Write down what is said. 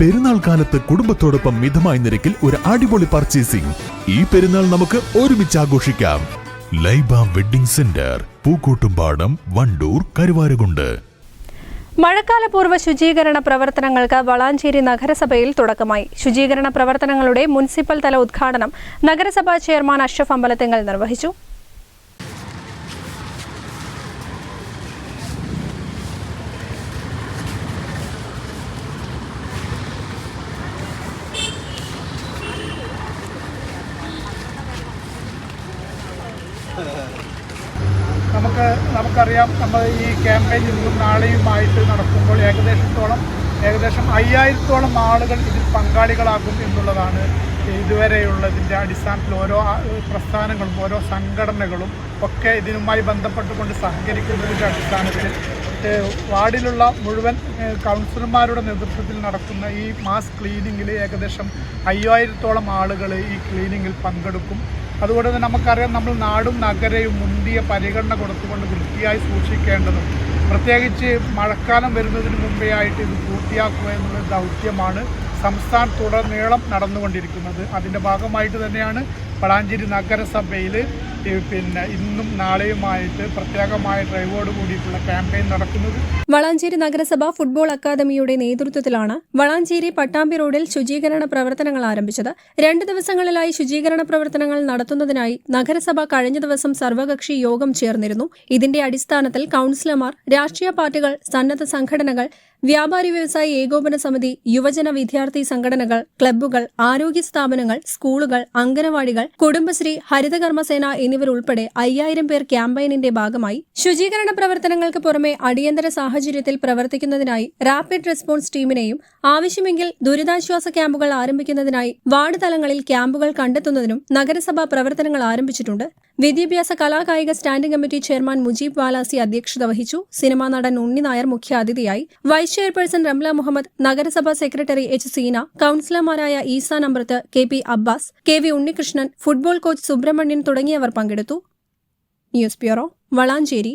പെരുന്നാൾ കാലത്ത് കുടുംബത്തോടൊപ്പം മിതമായ നിരക്കിൽ ഒരു അടിപൊളി പർച്ചേസിംഗ് ഈ പെരുന്നാൾ നമുക്ക് ഒരുമിച്ച് ആഘോഷിക്കാം. Laiba wedding centre Pookkottumpadam Wandoor Karuvarakundu. മഴക്കാലപൂർവ ശുചീകരണ പ്രവർത്തനങ്ങൾക്ക് വളാഞ്ചേരി നഗരസഭയിൽ തുടക്കമായി. ശുചീകരണ പ്രവർത്തനങ്ങളുടെ മുനിസിപ്പൽ തല ഉദ്ഘാടനം നഗരസഭാ ചെയർമാൻ അഷ്റഫ് അമ്പലത്തിങ്ങൽ നിർവഹിച്ചു. നമുക്ക് നമുക്കറിയാം നമ്മൾ ഈ ക്യാമ്പയിൻ ഇന്നും നാളെയുമായിട്ട് നടക്കുമ്പോൾ ഏകദേശത്തോളം ഏകദേശം അയ്യായിരത്തോളം ആളുകൾ ഇതിൽ പങ്കാളികളാകും എന്നുള്ളതാണ് ഇതുവരെയുള്ളതിന്റെ അടിസ്ഥാനത്തിൽ ഓരോ പ്രസ്ഥാനങ്ങളും ഓരോ സംഘടനകളും ഒക്കെ ഇതിനുമായി ബന്ധപ്പെട്ടുകൊണ്ട് സഹകരിക്കുന്നതിന്റെ അടിസ്ഥാനത്തിൽ വാർഡിലുള്ള മുഴുവൻ കൗൺസിലർമാരുടെ നേതൃത്വത്തിൽ നടക്കുന്ന ഈ മാസ് ക്ലീനിങ്ങിൽ ഏകദേശം അയ്യായിരത്തോളം ആളുകൾ ഈ ക്ലീനിങ്ങിൽ പങ്കെടുക്കും. അതുകൊണ്ട് തന്നെ നമുക്കറിയാം നമ്മൾ നാടും നഗരയും മുന്തിയ പരിഗണന കൊടുത്തുകൊണ്ട് വൃത്തിയായി സൂക്ഷിക്കേണ്ടതും പ്രത്യേകിച്ച് മഴക്കാലം വരുന്നതിന് മുമ്പേ ആയിട്ട് ഇത് പൂർത്തിയാക്കുക എന്നുള്ള ദൗത്യമാണ്. സംസ്ഥാനത്തുടനീളം നടന്നുകൊണ്ടിരിക്കുന്നത്. അതിന്റെ ഭാഗമായിട്ട് തന്നെയാണ് വളാഞ്ചേരി നഗരസഭയിൽ പിന്നെ ഇന്നും നാളെയുമായിട്ട് പ്രത്യേകമായ ഡ്രൈവോട് കൂടിയിട്ടുള്ള ക്യാമ്പയിൻ നടക്കുന്നത്. വളാഞ്ചേരി നഗരസഭ ഫുട്ബോൾ അക്കാദമിയുടെ നേതൃത്വത്തിലാണ് വളാഞ്ചേരി പട്ടാമ്പി റോഡിൽ ശുചീകരണ പ്രവർത്തനങ്ങൾ ആരംഭിച്ചത്. രണ്ട് ദിവസങ്ങളിലായി ശുചീകരണ പ്രവർത്തനങ്ങൾ നടത്തുന്നതിനായി നഗരസഭ കഴിഞ്ഞ ദിവസം സർവകക്ഷി യോഗം ചേർന്നിരുന്നു. ഇതിന്റെ അടിസ്ഥാനത്തിൽ കൌൺസിലർമാർ രാഷ്ട്രീയ പാർട്ടികൾ സന്നദ്ധ സംഘടനകൾ വ്യാപാരി വ്യവസായി ഏകോപന സമിതി യുവജന വിദ്യാർത്ഥി സംഘടനകൾ ക്ലബ്ബുകൾ ആരോഗ്യ സ്ഥാപനങ്ങൾ സ്കൂളുകൾ അംഗനവാടികൾ കുടുംബശ്രീ ഹരിതകർമ്മസേന എന്നിവരുൾപ്പെടെ അയ്യായിരം പേർ ക്യാമ്പയിനിന്റെ ഭാഗമായി ശുചീകരണ പ്രവർത്തനങ്ങൾക്ക് പുറമെ അടിയന്തര സാഹചര്യത്തിൽ പ്രവർത്തിക്കുന്നതിനായി റാപ്പിഡ് റെസ്പോൺസ് ടീമിനെയും ആവശ്യമെങ്കിൽ ദുരിതാശ്വാസ ക്യാമ്പുകൾ ആരംഭിക്കുന്നതിനായി വാർഡ് തലങ്ങളിൽ ക്യാമ്പുകൾ കണ്ടെത്തുന്നതിനും നഗരസഭ പ്രവർത്തനങ്ങൾ ആരംഭിച്ചിട്ടുണ്ട്. വിദ്യാഭ്യാസ കലാകായിക standing committee chairman Mujeeb Valasi അധ്യക്ഷത വഹിച്ചു. സിനിമാ നടൻ ഉണ്ണി നായർ മുഖ്യാതിഥിയായി. വൈസ് ചെയർപേഴ്സൺ റംല മുഹമ്മദ് നഗരസഭാ secretary H Seena കൌൺസിലർമാരായ Eesa Nambrath K P Abbas K V Unnikrishnan football coach Subrahmanyan തുടങ്ങിയവർ പങ്കെടുത്തു. News bureau Valanchery.